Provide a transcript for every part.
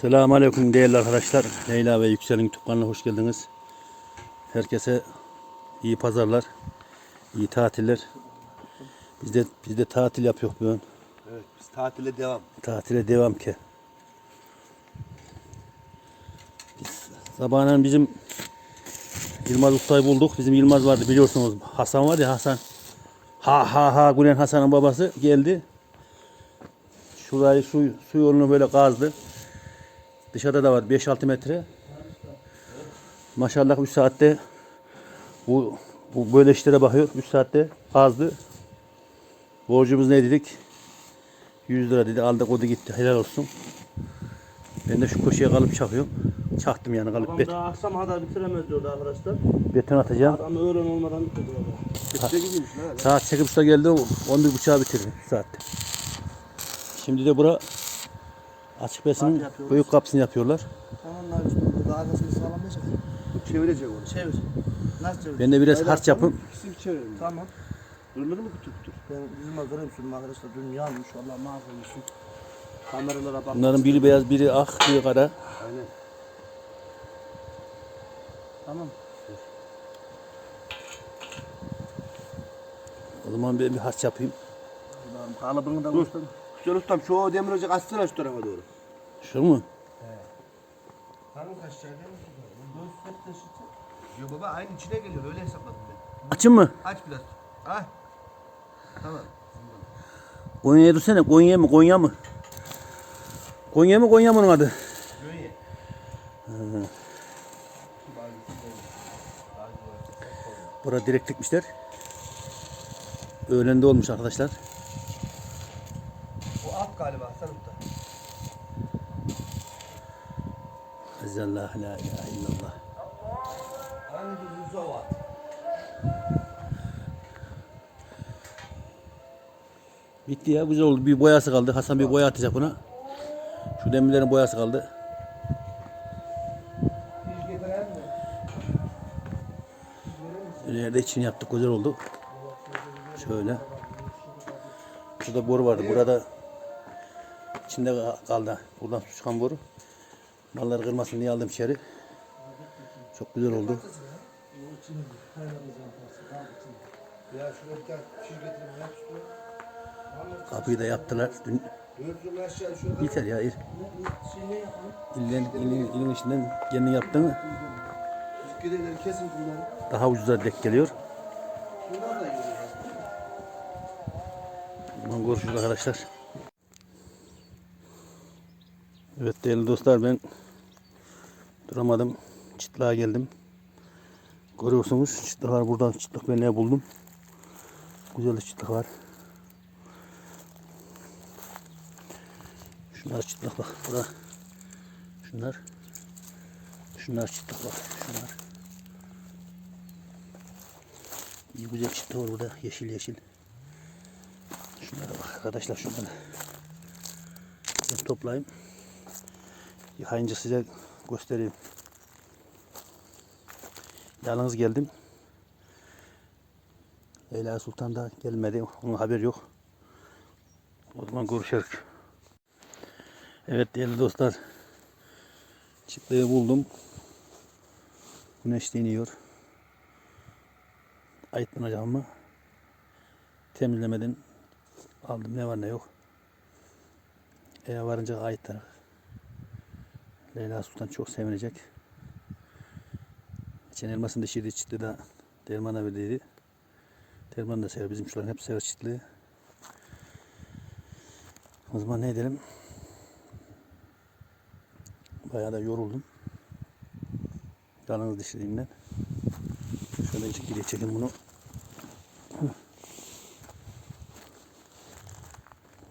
Selamun Aleyküm değerli arkadaşlar. Leyla ve Yüksel'in YouTube kanalına hoş geldiniz. Herkese iyi pazarlar, iyi tatiller. Biz de, biz de tatil yapıyoruz bugün. Evet biz tatile devam. Tatile devam ki. Biz sabahından bizim Yılmaz Usta'yı bulduk. Bizim Yılmaz vardı biliyorsunuz. Hasan var ya Hasan. Ha ha ha Gülen Hasan'ın babası geldi. Şurayı su, su yolunu böyle kazdı. Dışarıda da var 5-6 metre. Maşallah 3 saatte bu, bu böyle işlere bakıyor. 3 saatte kazdı. Borcumuz ne dedik? 100 lira dedi. Aldık o da gitti. Helal olsun. Ben de şu köşeye kalıp çakıyorum. Çaktım yani kalıp Adam bet, daha akşam kadar bitiremez diyordu arkadaşlar. beton atacağım. Adam öğlen olmadan bitirdi valla. Kıçta gibiymiş lan. Saat 8.30'da geldi. 11 buçuğa bitirdi saatte. Şimdi de bura açık besinin büyük kapısını yapıyorlar. Tamam abi işte burada arkasını sağlamayacak. Bu çevirecek onu. Çevir. Nasıl çevir? Ben de biraz harç yapıp İkisini bir çevirelim. Tamam. Durulur mu kutu kutu? Ben bizim hazırım sürdüm arkadaşlar. Dün yanmış valla mahvolmuşum. Kameralara bak. bunların biri beyaz biri ak biri kara. Aynen. Tamam. O zaman ben bir harç yapayım. Kalıbını da Dur. göster. Güzel ustam şu demir ocak açsana şu tarafa doğru. Şu mu? Hangi kaç çay Yok baba aynı içine geliyor öyle hesapladım ben. Açın mı? Aç biraz. Ah. Tamam. Konya'ya dursana. Konya mı? Konya mı? Konya mı? Konya mı onun adı? Böyle. Burada direkt dikmişler. Öğlende olmuş arkadaşlar. Bu at galiba Hasan Usta. Ezallah la ilahe illallah. Bitti ya güzel oldu. Bir boyası kaldı. Hasan bir boya atacak buna. Şu demirlerin boyası kaldı. İleride için yaptık güzel oldu. Şöyle. Şurada boru vardı. Burada içinde ka- kaldı. Buradan su çıkan boru. Mallar kırmasın diye aldım içeri. Çok güzel oldu. Kapıyı da yaptılar. Dün yeter ya. il- İlin, ilin, ilin içinden kendin yaptığını daha ucuza denk geliyor. Görüşürüz arkadaşlar. Evet değerli dostlar ben duramadım. Çıtlığa geldim. Görüyorsunuz çıtlıklar buradan çıtlık ben ne buldum. Güzel çıtlık var. Şunlar çıtlık bak. Burada. Şunlar. Şunlar çıtlık bak. Şunlar. İyi güzel çıtlık var burada. Yeşil yeşil. Şunlara bak arkadaşlar şunlara. Ben toplayayım. Yıkayınca size göstereyim. Yalnız geldim. Leyla Sultan da gelmedi. Onun haber yok. O zaman görüşürüz. Evet değerli dostlar. Çıtlığı buldum. Güneş iniyor. Ayıtlanacağım mı? Temizlemeden aldım ne var ne yok. Eve varınca ayıtlar. Leyla Sultan çok sevinecek. Geçen elmasını dişiydi çıktı da Derman'a verdiydi. Derman da sever. Bizim şuların hep sever çıtlığı. O zaman ne edelim? Bayağı da yoruldum. Yalnız dişiliğimden. Şöyle geriye çekin bunu.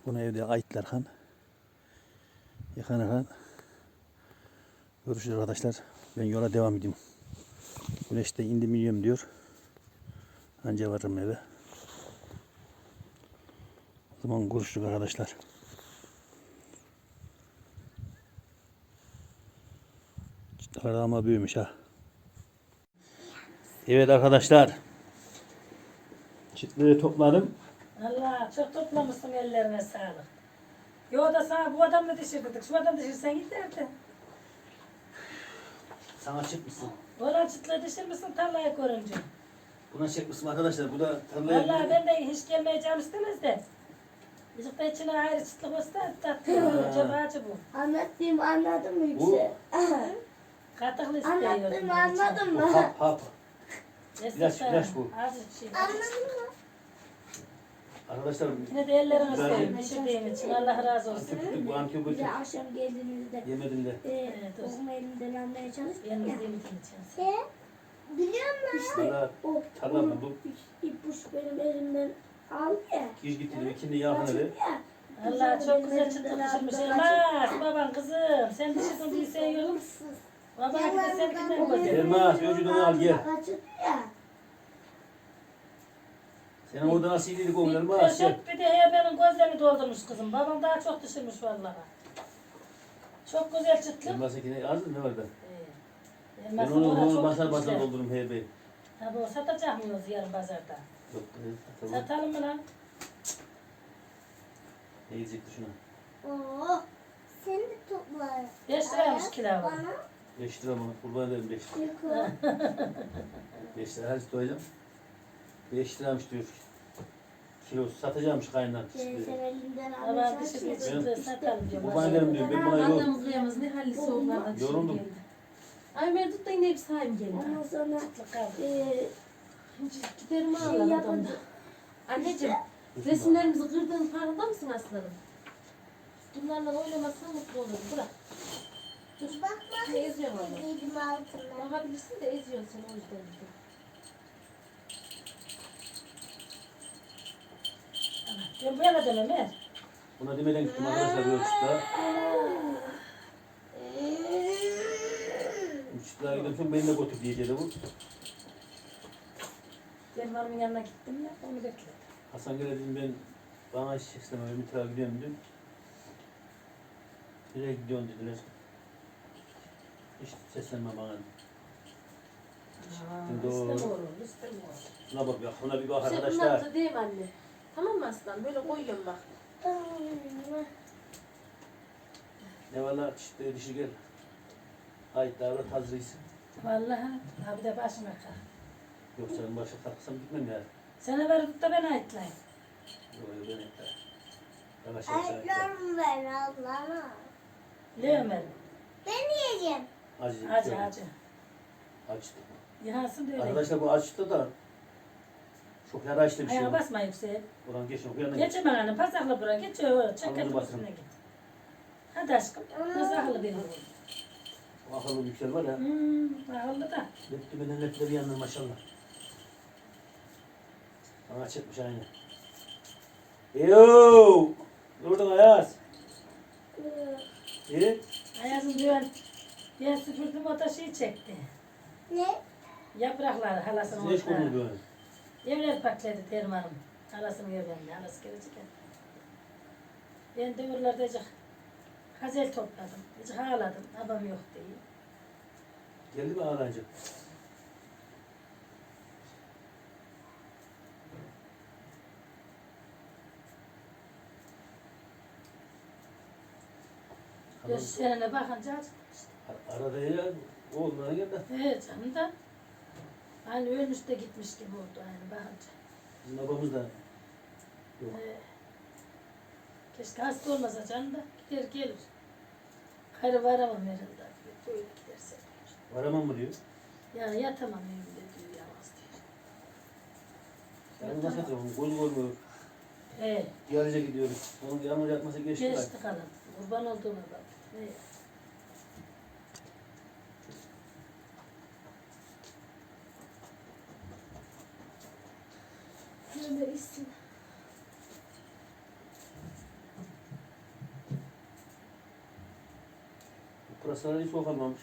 Bunu evde ayıtlar kan. Yıkanır kan. Görüşürüz arkadaşlar. Ben yola devam edeyim. Güneşte indim yiyorum diyor. Anca varırım eve. O zaman görüşürüz arkadaşlar. Çıtlar ama büyümüş ha. Evet arkadaşlar. Çıtlığı topladım. Allah çok toplamışsın ellerine sağlık. Yo da sana bu adamla dişirdik. Şu adam dişirsen git derdi. Sana çıkmışsın. Oran çıtla dişirmişsin tarlayı görünce. Buna çekmişsin arkadaşlar. Bu da tarlaya Vallahi ben de hiç gelmeyeceğim istemez de. Bizimde içine ayrı çıtlık olsa tatlı. Cebacı bu. Anlattığımı anladın mı Bu- Yüksel? Katıklı istiyor. Anlattığımı anladın mı? hap hap. İlaç, ilaç bu. Şey. Anladın mı? Arkadaşlar Yine de ellerini Güzel. seveyim. Pişirdiğim için. Allah razı olsun. antibiyotik bu Bir antibiyotik de akşam geldiğinizde yemedin de. e, Evet, olsun. okuma elimden almaya çalıştım ya. dediğim için. E, biliyor musun? İşte Valla o Tamam, onun bu- iç- ipuç benim elimden aldı ya. kiş getirdi. ikindi yakın Kaçırdı ya. Allah çok güzel elimden pişirmiş. Elmas baban kızım. Sen dişirdin diye seviyorum. Baban da seninkinden güzel. Elmas, vücudunu al, gel. Kaçırdı ya. Senin orada nasıl yedik Elmas? Gel. köşek bir de he benim gözlerini doldurmuş kızım. Babam daha çok düşürmüş vallahi. Çok güzel çıtlık. Elmas'ınkine az mı ne var da? Ee, Ben Elmas'ın onu, orada onu çok basar basar düşmüşler. doldururum HB. Tabii o satacak mıyız yarın pazarda? Yok. Tamam. Satalım mı lan? Ne yiyecekti şuna? Oo, seni de toplar. 5 liraymış kilo. Bana 5 lira mı? Kurban ederim 5 lira. yıkı. 5 lira her şey doyacağım. 5 liraymış diyor. Kilosu satacağımmış kaynar. Seni sen elimden Ama bir çalışıyorsun. çıtlığı satalım diyorum. Kurban ederim diyor. Ben buna yok. Annem kıyamız ne halli soğuklardan şimdi Yoruldum. geldi. Ay Merdut da yine bir sahim geldi. Ondan sonra e, Şimdi giderim şey ağlar adamda. yapınca Anneciğim resimlerimizi kırdığın farkında mısın aslanım? Bunlarla oynamazsan mutlu olurum. Bırak. Dur. bak bak Ne eziyorsun onu? dedim altına. Bakabilirsin de eziyorsun sen o yüzden. Ben böyle demem he. Buna demeden gittim arkadaşlar bir ölçüde. Uçtuklara gidiyorum beni de götür diyeceği bu. Ben varımın yanına gittim ya onu bekledim. Hasan gele dedim ben bana hiç istemem Ümit abi gidiyorum dedim. Nereye gidiyorsun dediler. Hiç seslenme bana. Doğru. İstemiyorum, istemiyorum. Şuna bak yakına bir bak Sen arkadaşlar. da değil mi anne? Tamam mı aslan? Böyle koyuyorum bak. Ne valla işte dişi gel. Ait davrat hazırıysın. Vallahi abi de başıma kal. Yoksa ben başa kalksam gitmem ya. Sana verdik de ben ayıtlayayım. Yok yok ben yeter. Yavaş yavaş yavaş. Ayaklarımı ver Allah'ına. Leyemel. Ben yiyeceğim. Acı. Acı acı. Açtı. Yansın da öyle. Arkadaşlar bu açtı da çok yara açtı bir şey. Ayağa basma yüksek. Buradan geçin. Bu yana geç. Geçin bana pasakla bura. Geç çeketin Anladım, basın. üstüne git. Hadi aşkım. Pasaklı benim. O akıllı yüksel var ya. Hmm, akıllı da. Lepti beden lepti bir yandan maşallah. Bana çıkmış aynı. Eyo! Durdun Ayaz. İyi. Ayazın diyor. Ben süpürdüm o da şey çekti. Ne? Yapraklar halasının Siz ne iş kurdunuz Evler pakladı termanım. Halasını evlendi. Halası gelecek ya. Ben de oralarda acık hazel topladım. Acık ağladım. Babam yok diye. Geldi mi ağlancı? Gözlerine bakınca acıktım işte. Arada ya oğluna gel de. Evet canım da. Aynı ölmüş de gitmiş gibi oldu aynı bakınca. Bizim babamız da yok. Ee, keşke hasta olmasa canım da gider gelir. Gayrı varamam herhalde. Böyle giderse. Varamam mı diyor. Yani yatamam evimde diyor yalnız diyor. Ben nasıl yapacağım? Göz görmüyor. Ee, Diyalize gidiyoruz. Onun yağmur yatması geçti. geçti kalan. Kurban olduğuna bak. Ee, Ömer isim. Pırasaları hiç sokulmamış.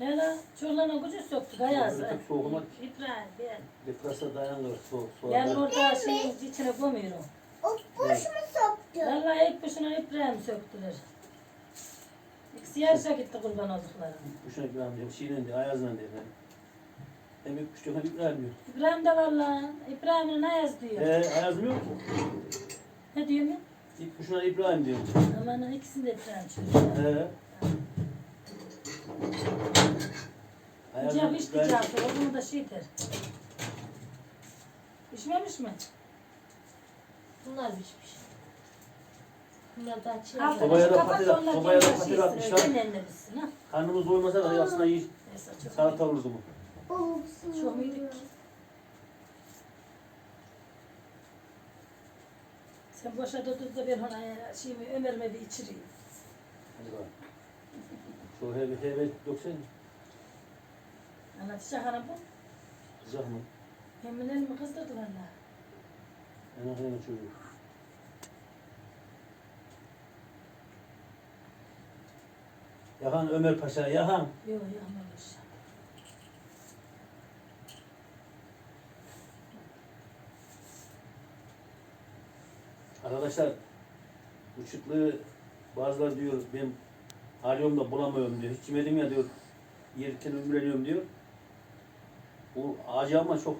ne lan? Çorlarına gücü soktuk ayazı. Öyle pek soğumak. İbrahim ben. Bir pırasa dayanır. So, so, Yani orada şeyin içine koymuyorum. O boş mu soktu? Vallahi ilk başına İbrahim söktüler. İkisi yarışa gitti kurban oldukları. Kuşuna İbrahim diyor. Şeyden diyor. Ayazla diyor. Yani. Kuş diyor hem İbrahim diyor. İbrahim de vallahi İbrahim'in ayaz diyor. Ee, Ayaz mı yok ki? Ne diyor mu? İlk kuşuna İbrahim diyorum. Aman ikisini de tren çözüyor. He. Hocam içti cevapı. Onu da şey der. İçmemiş mi? Bunlar pişmiş. Bunlar daha çiğ. Altını Sobaya şu da kapat, patates- onlar sobaya da kendi patates şey atmışlar. ha. Karnımız doymasa da aslında iyi Neyse, çok- salata olurdu bu. Babası. Çok yedik? Sen boşa tutup da ben ona şeyimi Ömer'ime bir içireyim. Hadi bakalım. Şu heve heve döksene. Anlatacak hanım bu. Sıcak mı? Yeminler mi kızdırdı valla. En azından çocuğu. Yahan Ömer Paşa, Yahan. Yok yapmamış. Arkadaşlar çıtlığı bazıları diyor ben arıyorum da bulamıyorum diyor. Hiç yemedim ya diyor. Yerken ömreliyorum diyor. Bu acı ama çok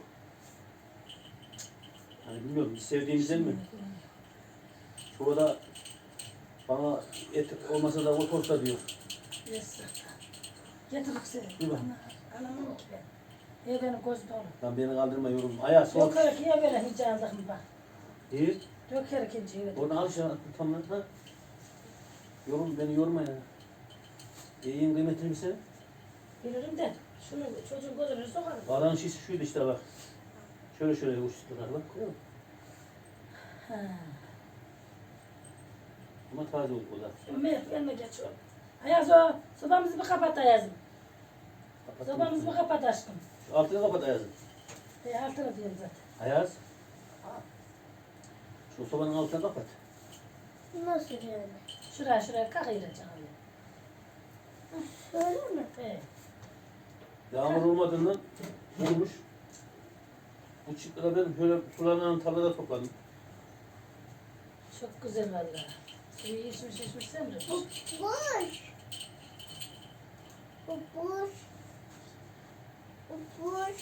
hani bilmiyorum biz sevdiğimizden mi? Çoğu da bana et olmasa da o tosta diyor. Yes. Getirip seni. Dur bak. Anamın ki ben. Ya benim göz dolu. Lan beni kaldırma yorum. Ayağı soğuk. Dökerek ya böyle hiç aldık mı bak. İyi. Dökerek ince evet. Onu al şu an tam lan. Ha. Yorum beni yorma ya. İyiyin kıymetini bilsene. Bilirim de şunu çocuğun gözünü sokarım. Bağdan şiş şuydu işte bak. Şöyle şöyle uçtular bak. görüyor musun? Ha. Ama taze oldu da. Ömer yanına geç oğlum. Ayaz o. Sobamızı bir kapat Ayaz'ım. Sobamızı bir kapat aşkım. Şu altını kapat Ayaz'ın. E, altını diyorum zaten. Ayaz. Şu sobanın altını kapat. Nasıl böyle? Şuraya şuraya kalk ayıracaksın öyle. Mi? He. Yağmur olmadığından vurmuş. Bu çıktıra ben şöyle sularından tarlada topladım. Çok güzel valla. Suyu içmiş içmiş sen mi? Bu boş. Bu boş. Bu boş.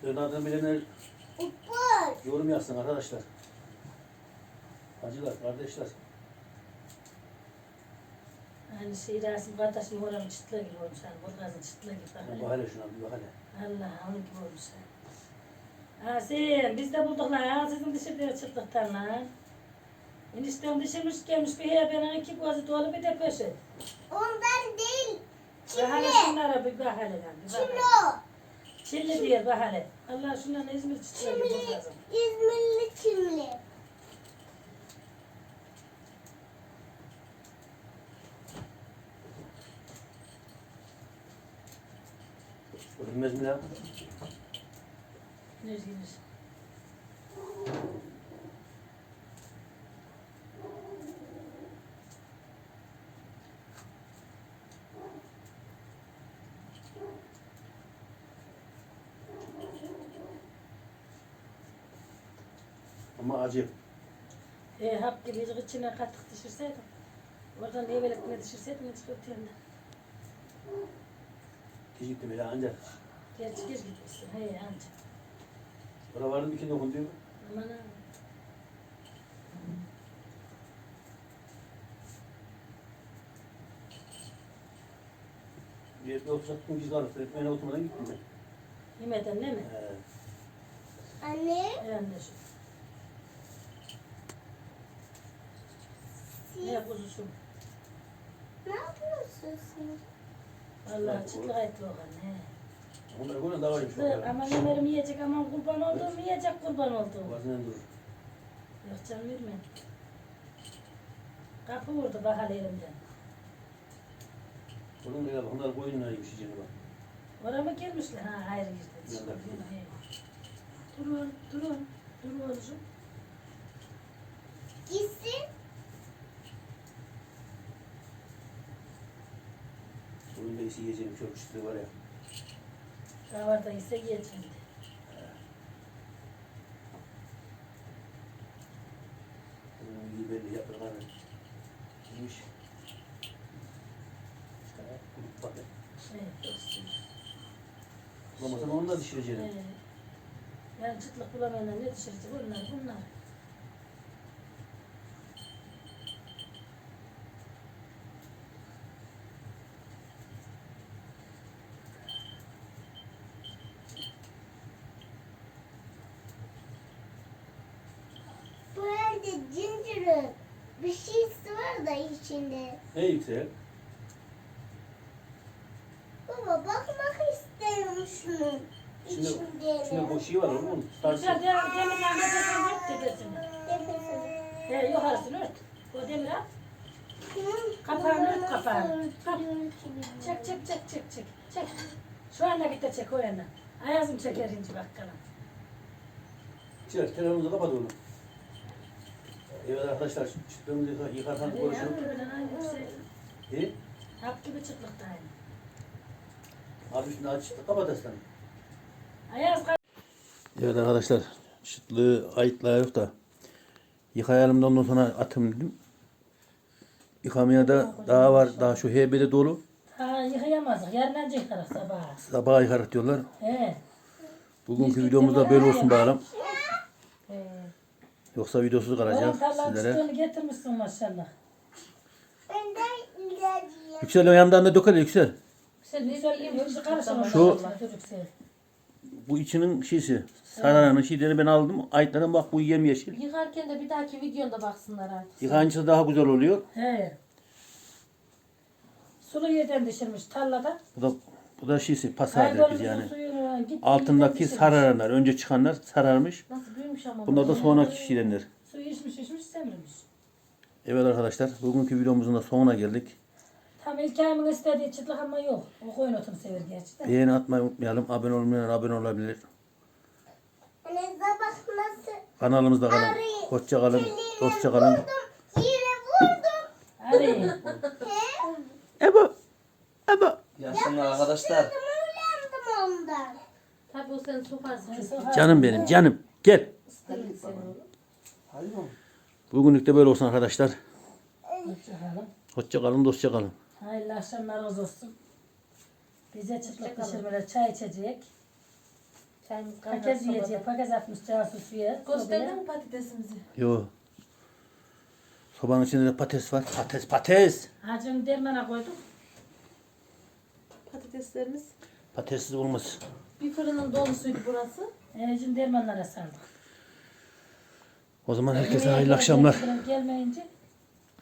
Şu adını bilenler. Yorum yazsın arkadaşlar. Hacılar, kardeşler. Hani şey Rasim kardeşim oranın çıtlığı gibi olmuş. Hani Burgaz'ın çıtlığı gibi. Bak hele. şuna bir bak hele. Allah onun gibi olmuş. Ha sen biz de bulduk lan. Ha sizin dışarıda çıktıktan lan. Eniştem dışarmış gelmiş bir heye benim iki gözü dolu bir de peşi. Ondan değil. Bak hele şunlara bir bak hele lan. bir Çilli diyor bak hele. Allah şunların İzmir gibi Çimli. Burgaz'ın. İzmirli çimli. Görünmez mi lan? Neredeymiş? Ama acı. E, hap gibi içine katık düşürseydim. Oradan evelikine düşürseydim hiç de. Gecikti bile ancak. Gerçi gir gitmişsin. He anca. Orada vardı bir iki dokun diyor. Aman. Bir bir oturacaktım biz kalırız. Öğretmene oturmadan gittim ben. Yemeden ne mi? He. Anne. Anne Ne kuzusun? ne yapıyorsunuz? Vallahi çıtlık etli o anne. Onlar böyle daha varmış. Çıtlık aman Ömer'im yiyecek aman kurban olduğum yiyecek kurban olduğum. Bazen durur. Yok canım verme. Kapı vurdu bak hele elimden. Onun ya onlar boyunlar yemiş içine bak. Oraya mı girmişler? Ha hayır girdi. Yanlar. He. Durun, durun. Durun oğlum. Gitsin. İyisi yiyeceğim çok çıtlığı var ya. Kahvaltı ise yiyeceğim. Onun iyi belli yapraklar. Yemiş. Kurup bak. ya. Evet, olsun. Bulamazsam onu da dişireceğim. Ee, Ben çıtlık bulamayanlar ne düşürecek onlar bunlar. Bu evde cindirin bir şeysi var da içinde. Ne yüksel? Baba bakmak istiyorum şunun İçinde, içinde. içinde boş şey var oğlum. Güzel de demirlerle dedim yok dedesini. Tepesini. He yukarısını ört. O demir at. Kapağını ört kapağını. Kap. Çek çek çek çek çek. Çek. Şu anda git de çek o yana. Ayazım çeker inci bakalım. Çıkar, telefonumuzu kapat oğlum. Evet arkadaşlar, çıktığımızı yıka- yıkarken yüksek. İyi. Hap gibi çıtlıkta aynı. Abi şimdi açtık, kapat aslanım. Ayaz Evet arkadaşlar, çıtlığı ayıtlar yok da yıkayalım da ondan sonra atım dedim. Yıkamaya da daha var, daha şu hebeli dolu. Ha yıkayamazdık. Yarın önce yıkarız sabah. Sabah yıkarız diyorlar. He. Bugünkü videomuzda böyle olsun bakalım. Yoksa videosuz kalacak sizlere. getirmişsin maşallah. Ben de ilacıyım. Yüksel o yandan da döker Yüksel. Güzel diyeyim? bir karışım. Şu- Şu. Bu içinin şişi. Sararının şeylerini ben aldım. Ayıtlarına bak bu yemyeşil. Yıkarken de bir dahaki videonda baksınlar artık. Yıkayınca daha güzel oluyor. He. Sulu yerden düşürmüş tarlada. Bu da bu da şişi pasar yani. suyunu gitti. Altındaki sararanlar, önce çıkanlar sararmış. Nasıl büyümüş ama. Bunlar da sonraki şişirenler. Suyu içmiş içmiş semirmiş. Evet arkadaşlar, bugünkü videomuzun da sonuna geldik. Tam ilk ayımın istediği çıtlık ama yok. O koyun otunu sever gerçi de. Beğeni atmayı unutmayalım. Abone olmayan abone olabilir. Hani sabah nasıl Kanalımızda kalın. Hoşça kalın. Dostça kalın. vurdum, yine vurdum. Hadi. Ebo. Ebo. Yaşlanlar arkadaşlar. Uyandım ondan. Tabii o seni sokarsın. Canım benim, canım. Gel. Hayır mı? Bugünlük de böyle olsun arkadaşlar. Hoşçakalın. Hoşça kalın, dostça kalın. Hayırlı akşamlarınız olsun. Bize çıtlık pişirmeler, çay içecek. Çayımız Paket kaynar yiyecek, sobada. paket atmış Cansu suya. Gösterdin mi patatesimizi? Yo. Sobanın içinde de patates var. Patates, patates. Hacım dermana koyduk. Patateslerimiz. Patatessiz olmaz. Bir fırının dolusuydu burası. Hacım dermanlara sardık. O zaman herkese hayırlı akşamlar. Gelmeyince